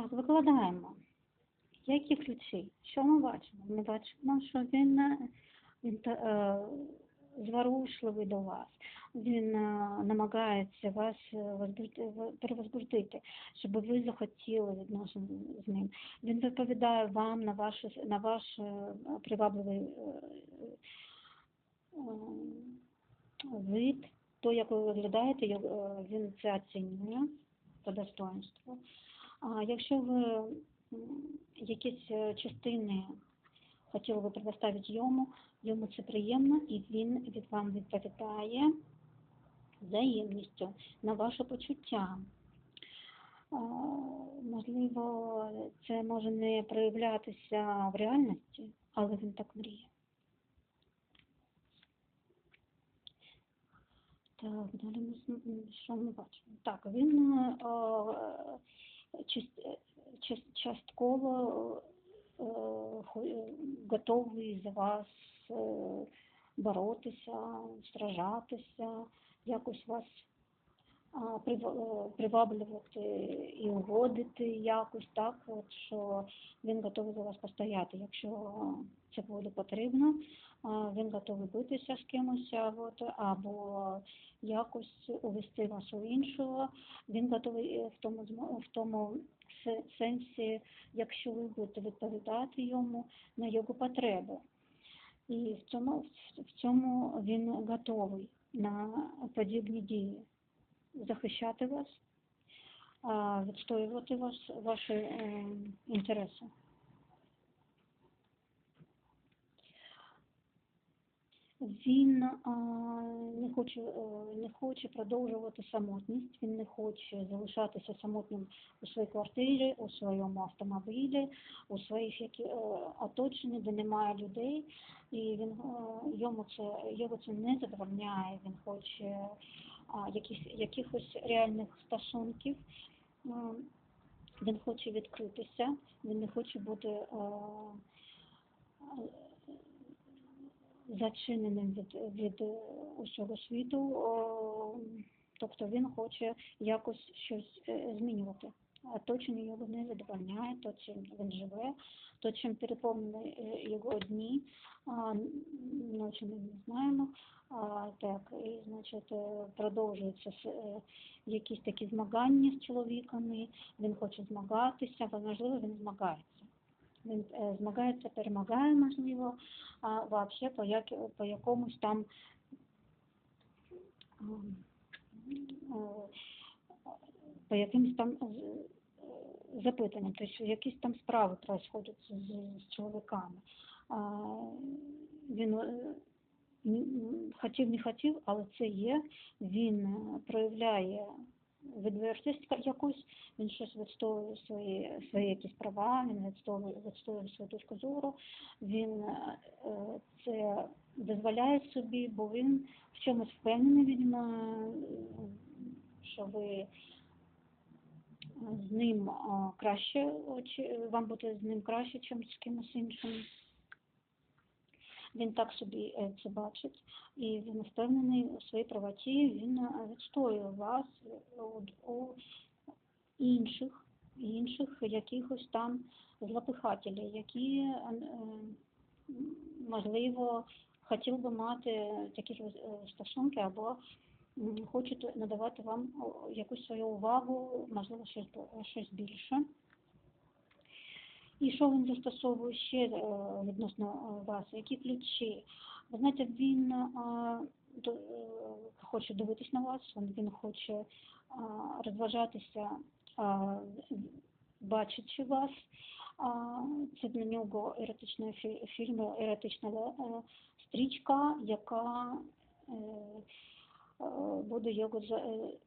Так, викладаємо. Які ключі? Що ми бачимо? Ми бачимо, що він, е, е, зворушливий до вас. Він е, намагається вас перевозбудити, щоб ви захотіли відносин з ним. Він відповідає вам на ваш, на ваш привабливий вид, то, як ви виглядаєте, він це оцінює по достоинству. А якщо ви якісь е, частини хотіли би предоставити йому, йому це приємно, і він від вам відповідає взаємністю на ваше почуття. Можливо, це може не проявлятися в реальності, але він так мріє. Так, далі ми що ми бачимо? Так, він част- част- частково е, готовий за вас е, боротися, сражатися, якось вас приваблювати і угодити якось так, от, що він готовий за вас постояти. Якщо це буде потрібно, він готовий битися з кимось, от, або якось увести вас у іншого. Він готовий е, в тому, в тому сенсі, якщо ви будете відповідати йому на його потреби. І в цьому, в цьому він готовий на подібні дії захищати вас, відстоювати вас, ваші е, інтереси. Він не хоче, е, не хоче продовжувати самотність, він не хоче залишатися самотнім у своїй квартирі, у своєму автомобілі, у своїх які, е, оточенні, де немає людей, і він, йому це, його це не задовольняє, він хоче яких, якихось реальних стосунків, він хоче відкритися, він не хоче бути зачиненим від, від усього світу, тобто він хоче якось щось е, змінювати. Оточення його не задовольняє, то чим він живе, то чим переповнені е, його дні, ночі ми не знаємо. Так, і значить е, продовжуються е, якісь такі змагання з чоловіками, він хоче змагатися, можливо він змагається. Він змагається, перемагає, можливо, а вообще по, як, по якомусь там по якимось там е, запитанням, тобто якісь там справи происходять з, з чоловіками. А, він е, хотів, не хотів, але це є, він е, проявляє відвертість якусь, він щось відстоює свої, свої якісь права, він відстоює, відстоює свою точку зору, він е, е, це дозволяє собі, бо він в чомусь впевнений, е, що ви е, з ним краще, вам буде з ним краще, ніж з кимось іншим. Він так собі е, це бачить, і він впевнений у своїй правоті, він е, відстоює вас у, інших, інших якихось там злопихателів, які, е, можливо, хотів би мати такі стосунки або хочуть надавати вам якусь свою увагу, можливо, щось, щось більше. І що він застосовує ще е, відносно е, вас? Які ключі? Ви знаєте, він е, хоче дивитись на вас, він, хоче розважатися, бачачи вас. Це для нього еротична фі- фільм, еротична стрічка, яка е, е, буде його е,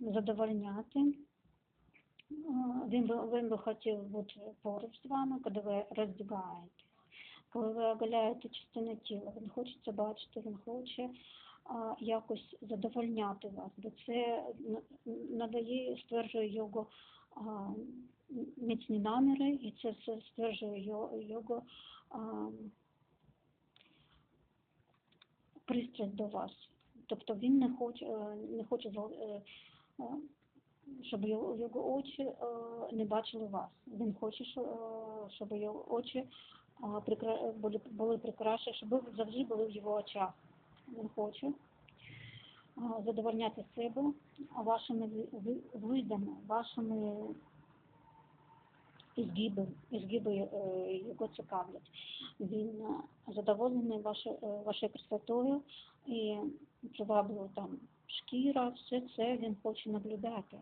задовольняти. Він би, він би хотів бути поруч з вами, коли ви роздягаєте, коли ви оголяєте частину тіла, він хоче це бачити, він хоче а, якось задовольняти вас, бо це надає, стверджує його а, міцні наміри, і це все стверджує його а, пристрасть до вас. Тобто він не хоче, не хоче е, е, щоб його, очі е, не бачили вас. Він хоче, щоб його очі були, прикрашені, щоб ви завжди були в його очах. Він хоче задовольняти себе вашими ви- ви- видами, вашими ізгиби, ізгиби е, його цікавлять. Він е, задоволений ваше- е, вашою красотою і приваблює там шкіра, все це він хоче наблюдати.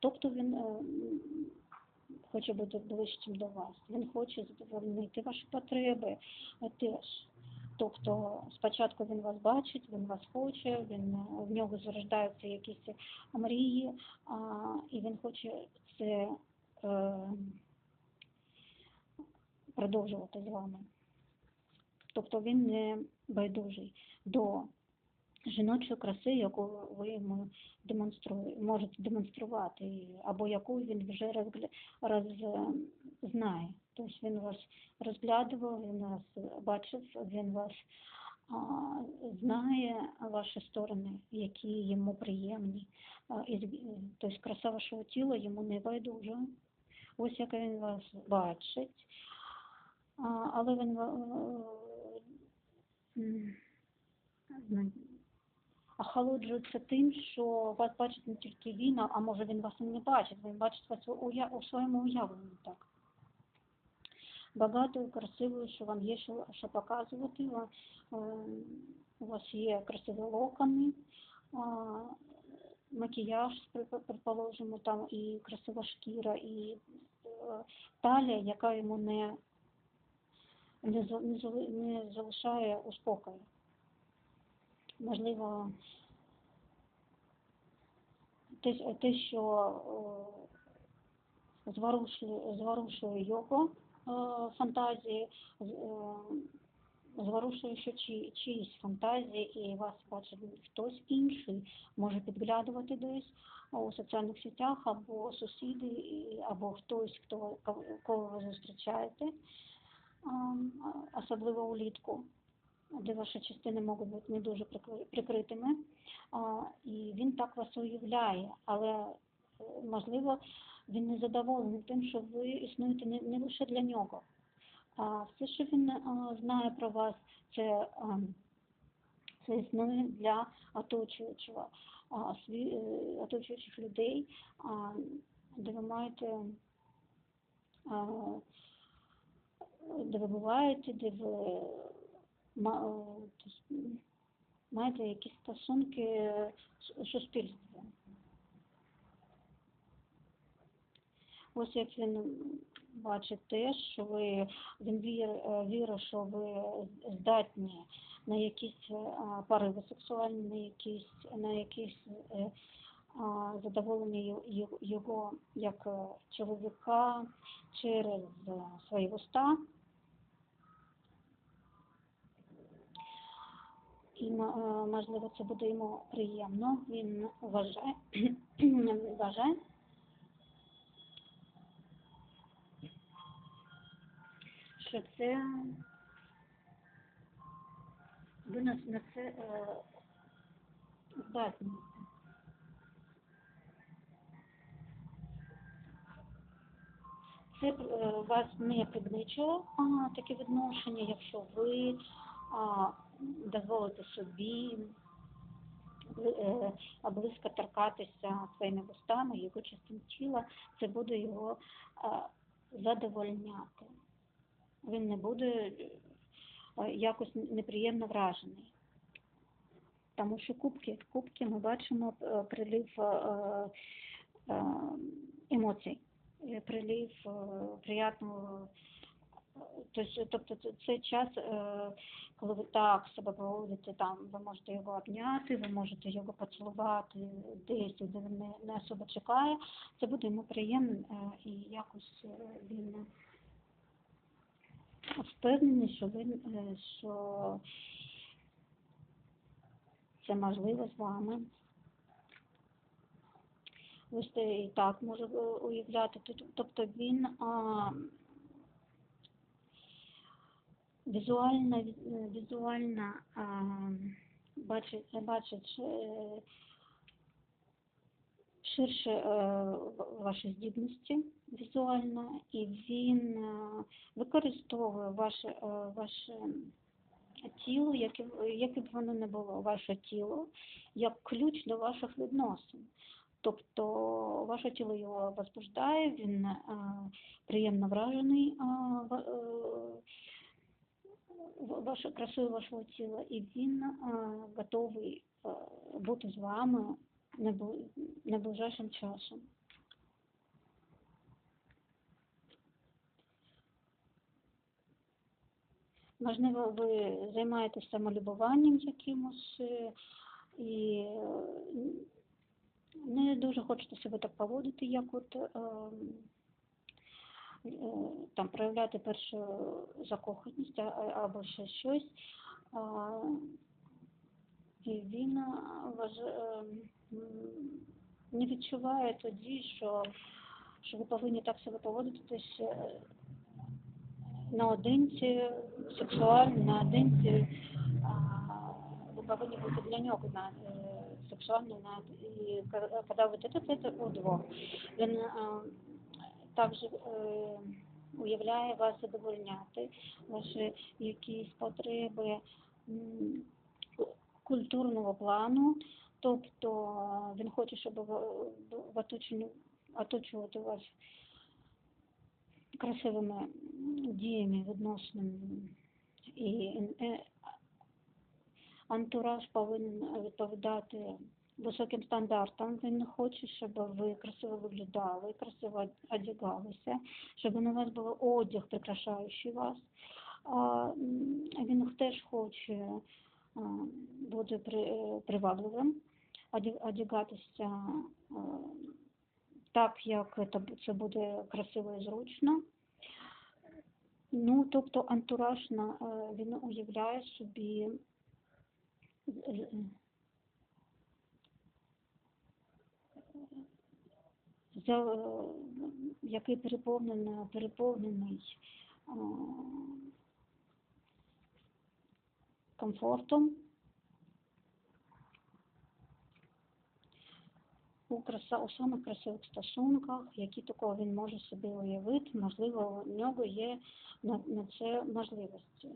Тобто він хоче бути ближчим до вас, він хоче задовольнити ваші потреби теж. Тобто спочатку він вас бачить, він вас хоче, він, в нього зарождаються якісь мрії, а, і він хоче це е, продовжувати з вами. Тобто він не байдужий до жіночої краси, яку ви йому можете демонструвати, або яку він вже розгля... роз... знає. Тобто він вас розглядував, він вас бачив, він вас а, знає ваші сторони, які йому приємні. А, і, тобто краса вашого тіла йому не байдужа. Ось як він вас бачить. Але він е, зна- охолоджується тим, що вас бачить не тільки він, а може він вас і не бачить, він бачить вас у, своєму уявленні так. Багатою, красивою, що вам є що, що показувати. Е, У вас є красиві локони, макіяж, предположимо, там і красива шкіра, і е, талія, яка йому не, не, не, залишає у спокою. Можливо, те, те що зворушує, його фантазії, зворушує ще чи, чиїсь фантазії, і вас бачить хтось інший, може підглядувати десь у соціальних сетях, або сусіди, або хтось, хто, кого- ви зустрічаєте, особливо улітку де ваші частини можуть бути не дуже прикри- прикритими, і він так вас уявляє, але е, можливо він не задоволений тим, що ви існуєте не, лише для нього. Все, що він знає про вас, це, це існує для оточуючого, е, оточуючих людей, де ви маєте де ви буваєте, де ви маєте якісь стосунки з суспільством. Ось як він бачить теж, що ви він е, вірить, що ви здатні на якісь е, пориви сексуальні, на якісь на якісь е, задоволення його як чоловіка через свої вуста. І е, можливо це буде йому приємно. Він вважає, вважає, що це ви на, на це е, здатні. Це е, вас не пригничує а, таке відношення, якщо ви а, дозволите собі е, близько торкатися своїми вустами, його частин тіла, це буде його задовольняти. Він не буде е, якось неприємно вражений. Тому що кубки, кубки ми бачимо е, прилив е, е, емоцій, е, прилив е, приятного. е, Тобто, це- час, е, коли ви так себе поводите, там ви можете його обняти, ви можете його поцілувати десь, де він не, не особо чекає. Це буде йому приємно е, і якось він впевнений, що він що це можливо з вами. Це і так може е, уявляти. Тобто він а, візуально, віз- візуально а, бачить, бачить е, ширше е, ваші здібності візуально, і він е, використовує ваше, е, ваше тіло, яке, б- яке б воно не було, ваше тіло, як ключ до ваших відносин. Тобто ваше тіло його возбуждає, він е, приємно вражений ва- в- вашою красою вашого тіла, і він е, готовий е, бути з вами найбли- найближчим часом. Можливо, ви займаєтесь самолюбуванням якимось е, і е, не дуже хочете себе так поводити, як от е, е, там проявляти першу закоханість або ще щось. І він е, не відчуває тоді, що, що ви повинні так себе поводити е, наодинці, сексуально, наодинці, ви повинні бути для нього на, е, сексуально, на, і коли ви це, це удвох. Він також е, уявляє вас задовольняти, ваші якісь потреби культурного плану, тобто е, він хоче, щоб в оточенні- оточувати вас красивими діями, відносинами. І е, антураж повинен відповідати високим стандартам. Він хоче, щоб ви красиво виглядали, красиво одягалися, щоб на вас був одяг, прикрашаючий вас. Він теж хоче бути при- привабливим, одягатися так, як це, буде красиво і зручно. Ну, тобто антураж на, е, він уявляє собі з- з- за, е, який переповнений, переповнений комфортом, у, краса, у самих красивих стосунках, які такого він може собі уявити, можливо, у нього є на, на це можливості.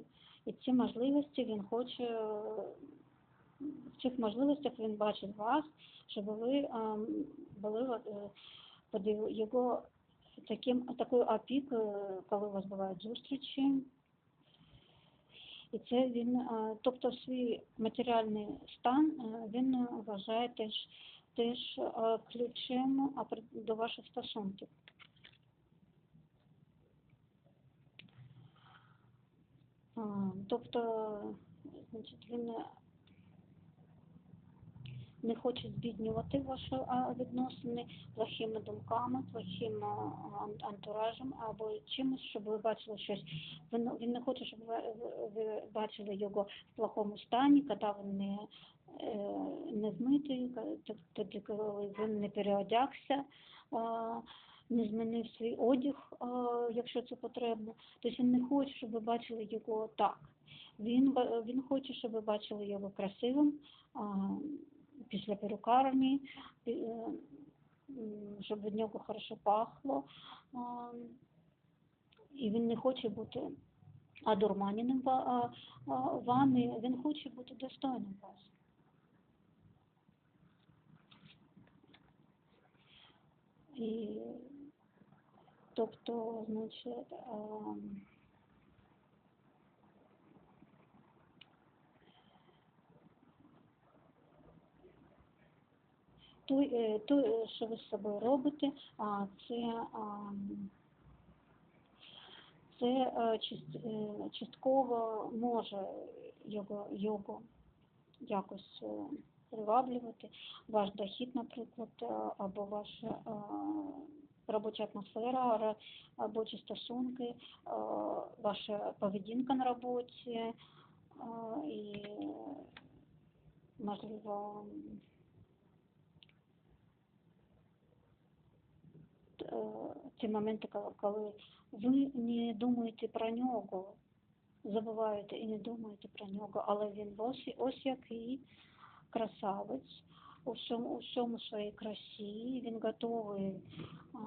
І ці можливості він хоче, в цих можливостях він бачить вас, щоб ви е, були е, під його таким, такою опікою, коли у вас бувають зустрічі. І це він, тобто свій матеріальний стан він вважає теж, теж ключем до ваших стосунків. Тобто, значить, він не хоче збіднювати ваші відносини плохими думками, плохим ан- антуражем або чимось, щоб ви бачили щось. Він, він не хоче, щоб ви, бачили його в плохому стані, коли він не, е, не змитий, тоді, коли він не переодягся, не змінив свій одяг, якщо це потрібно. Тобто він не хоче, щоб ви бачили його так. Він, він хоче, щоб ви бачили його красивим, після перукарні, е, щоб від нього хорошо пахло. І він не хоче бути одурманеним вами, він хоче бути достойним вас. І, тобто, значить, то, е, то, е, що ви з собою робите, це, це е, частково може його, його якось приваблювати. Ваш дохід, наприклад, або ваша робоча атмосфера, ра- робочі стосунки, ваша поведінка на роботі і, можливо, е, ті моменти, коли- ви не думаєте про нього, забуваєте і не думаєте про нього, але він ось, ось який красавець, у всьому, у всьому своїй красі, він готовий а,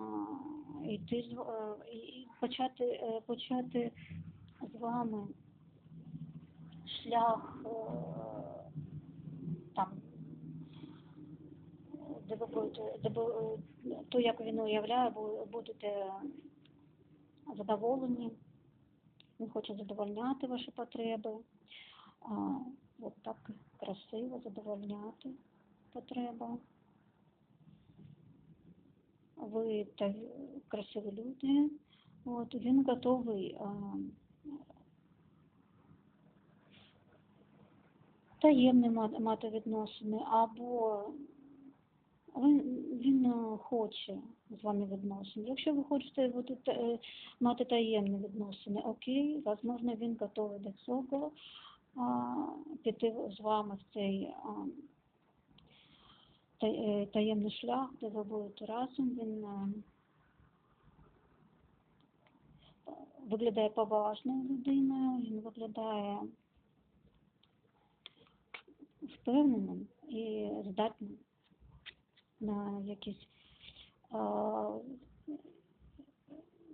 йти е, і почати, е, почати з вами шлях е, там, де ви будете, де ви, то, як він уявляє, ви будете задоволені, він хоче задовольняти ваші потреби, а, от так красиво задовольняти потреба. Ви та, красиві люди, от, він готовий а, таємні ма- мати відносини, або він, е, хоче з вами відносин. Якщо ви хочете бути, е, мати таємні відносини, окей, можливо, він готовий до цього піти з вами в цей е, таємний шлях, де ви будете разом. Він виглядає поважною людиною, він виглядає впевненим і здатним на якісь а,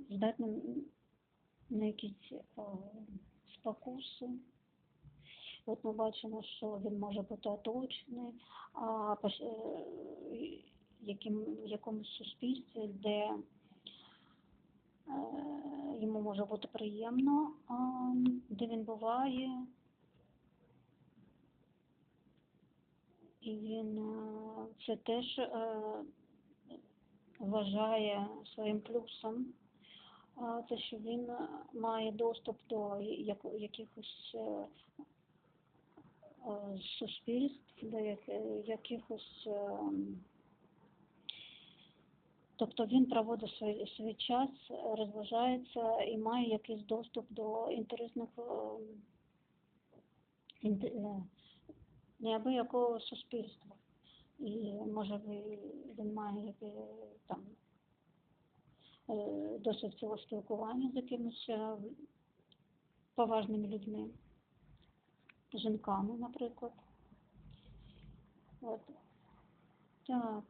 здатним на якісь а, спокуси. От ми бачимо, що він може бути оточений а, е, яким, в якомусь суспільстві, де е, йому може бути приємно, де він буває, і він е, це теж е, вважає своїм плюсом. Те, що він має доступ до якихось е, суспільств, до як- якихось. Тобто він проводить свій, свій час, розважається і має якийсь доступ до інтересних інте- неабиякого суспільства. І може він має там е, досить цього спілкування з якимись е, поважними людьми, жінками, наприклад. От. Так.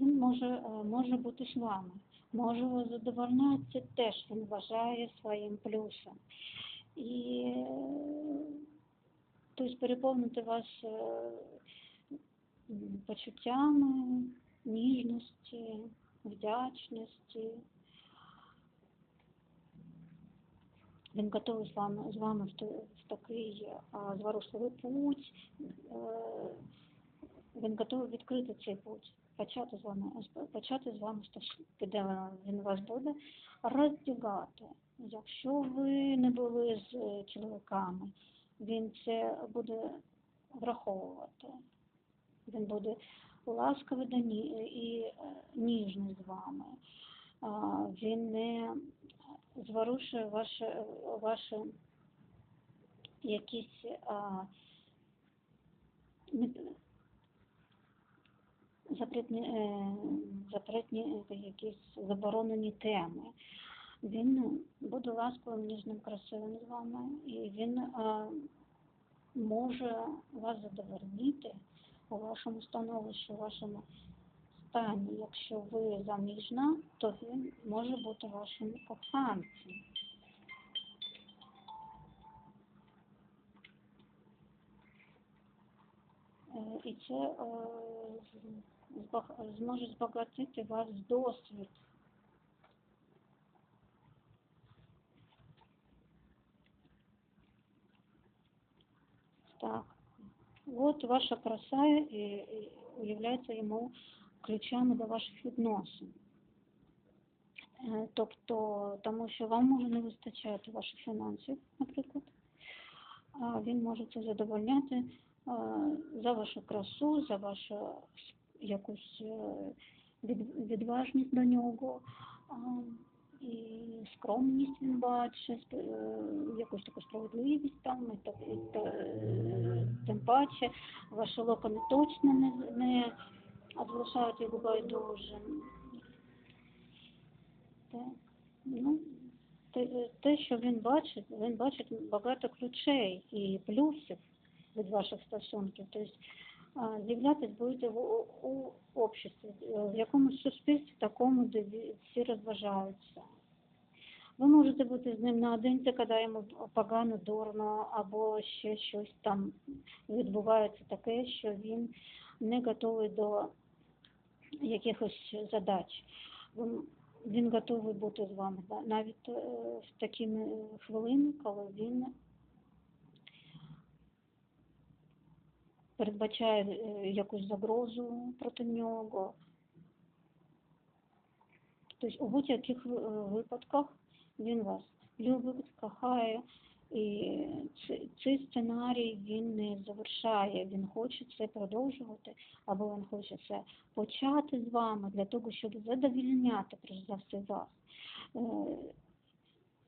Він може, е, може бути з вами. Може задовольняти, це теж він вважає своїм плюсом. І е, тобто переповнити вас е, почуттями, ніжності, вдячності. Він готовий з вами, з вами в, такий а, зворушливий путь. Е, він готовий відкрити цей путь, почати з вами, почати з вами стосунки, де він вас буде роздягати. Якщо ви не були з е, чоловіками, він це буде враховувати. Він буде ласкавий до ні- і е, ніжний з вами. Він не зворушує ваше, ваше якісь а, запретні, е, запретні е, якісь заборонені теми. Він буде ласковим, ніжним, красивим з вами, і він а, може вас задовольнити у вашому становищі, у вашому стані. Якщо ви заміжна, то він може бути вашим коханцем. Е, І це е, збаг- зможе збагатити вас досвід. Так. От ваша краса і, і уявляється йому ключами до ваших відносин. Е, Тобто, тому що вам може не вистачати ваших фінансів, наприклад, а він може це задовольняти е, за вашу красу, за вашу якусь е, відважність до нього. І скромність він бачить, е, якусь таку справедливість там, і, та- і, та- тим паче ваші локони точно не, не залишають його байдужим. Так. Ну, те, що він бачить, він бачить багато ключей і плюсів від ваших стосунків. Тобто з'являтись в у, обществі, е, в якомусь суспільстві такому, де всі розважаються. Ви можете бути з ним наодинці, коли йому погано, дурно, або ще щось там відбувається таке, що він не готовий до якихось задач. Він- готовий бути з вами, навіть е, в такі хвилини, коли він передбачає е, якусь загрозу проти нього. Тобто у будь-яких е, випадках він вас любить, кохає, і цей, сценарій він не завершає, він хоче це продовжувати, або він хоче це почати з вами для того, щоб задовільняти, перш за все, вас.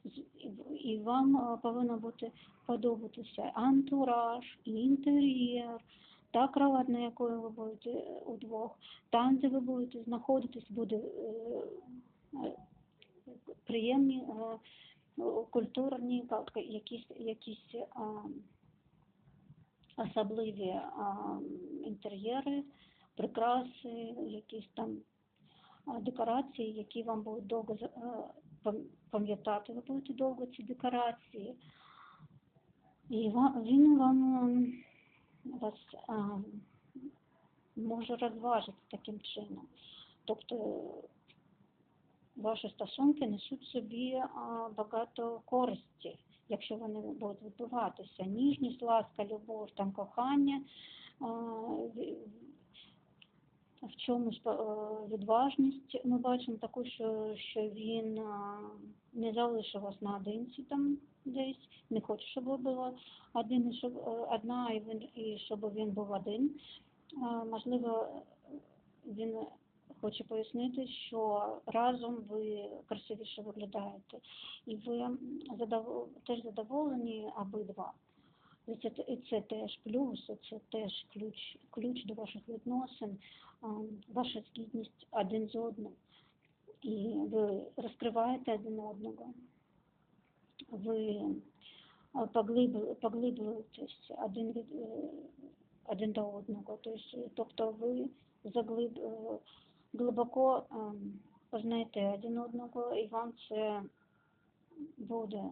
І- вам е, повинно бути подобатися антураж, інтер'єр, та кровать, на якої ви будете е, удвох, там, де ви будете знаходитись, буде е, приємні культурні якісь, якісь особливі інтер'єри, прикраси, якісь там декорації, які вам будуть довго пам'ятати, ви будете довго ці декорації. І він вам ем, вас а, може розважити таким чином. Тобто ваші стосунки несуть собі а, багато користі, якщо вони будуть відбуватися. Ніжність, ласка, любов, там кохання, ві- в чомусь е, відважність ми бачимо таку, що, що він не залишив вас наодинці там десь, не хоче, щоб ви були один, щоб, е, одна, і, він, і щоб він був один. Можливо, він хоче пояснити, що разом ви красивіше виглядаєте, і ви задов... теж задоволені обидва. І це, і це теж плюс, і це теж ключ, ключ до ваших відносин, ваша згідність один з одним. І ви розкриваєте один одного, ви поглиблюєтесь один, від, е, один до одного. Тобто, тобто ви заглиб, е, глибоко ем, познаєте один одного, і вам це буде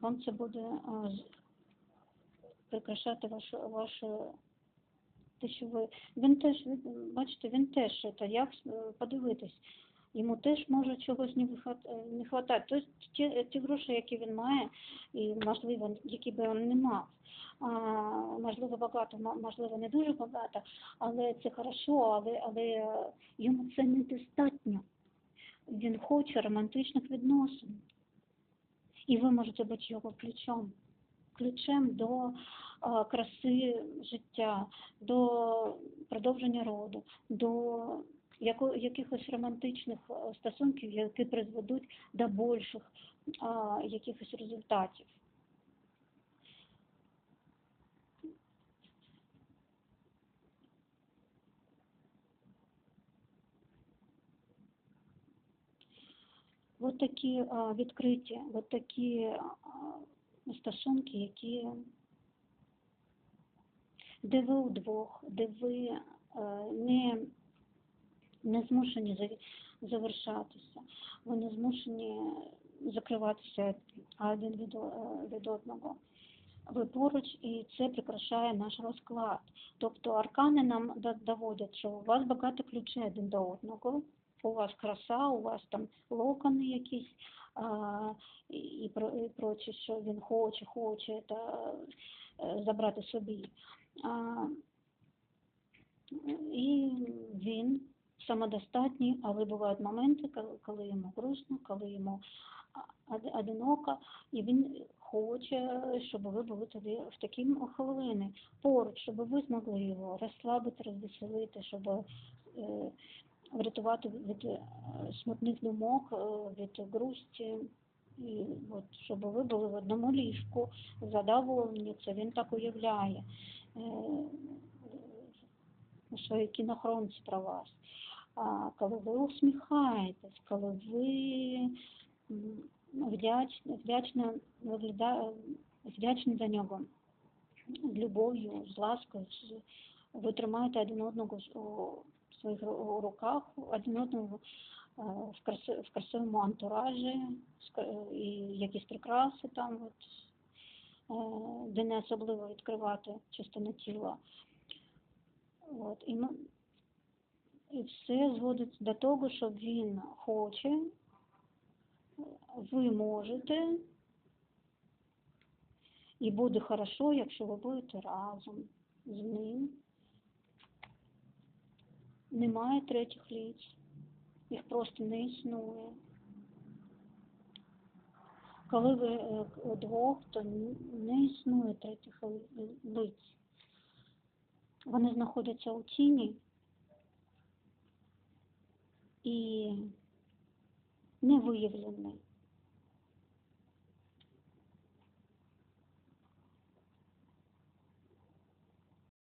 вам це буде прикрашати вашу вашу те, що ви він теж бачите, він теж це як е, подивитись. Йому теж може чогось не не хватати. Тобто ті, ті гроші, які він має, і можливо, які би він не мав. А, можливо, багато, можливо, не дуже багато, але це хорошо, але, але йому це недостатньо. Він хоче романтичних відносин. І ви можете бути його ключом, ключем до а, краси життя, до продовження роду, до якихось романтичних стосунків, які призведуть до більших а, якихось результатів. От такі а, відкриті, от такі а, стосунки, які де ви удвох, де ви а, не, не змушені завершатися, ви не змушені закриватися один від, одного. Ви поруч, і це прикрашає наш розклад. Тобто аркани нам до- доводять, що у вас багато ключей один до одного, у вас краса, у вас там локони якісь, а, і, про- і проче, що він хоче, хоче та, е, забрати собі. А, і він самодостатній, але бувають моменти, коли, коли йому грустно, коли йому одиноко, і він хоче, щоб ви були тоді в такі хвилини поруч, щоб ви змогли його розслабити, розвеселити, щоб е, врятувати від е, смутних думок, е, від грусті. І от, щоб ви були в одному ліжку, задоволені, це він так уявляє е, у своїй кінохронці про вас. А коли ви усміхаєтесь, коли ви вдячні, виглядає, вдячні за нього, з любов'ю, з ласкою, ви тримаєте один одного своїх руках, один одного е, в, краси, красивому антуражі, і якісь прикраси там, от, е, де не особливо відкривати частину тіла. От, і, ми, і все зводиться до того, що він хоче, ви можете, і буде хорошо, якщо ви будете разом з ним. Немає третіх ліць, їх просто не існує. Коли ви двох, то не існує третіх лиць. Вони знаходяться у тіні і не виявлені.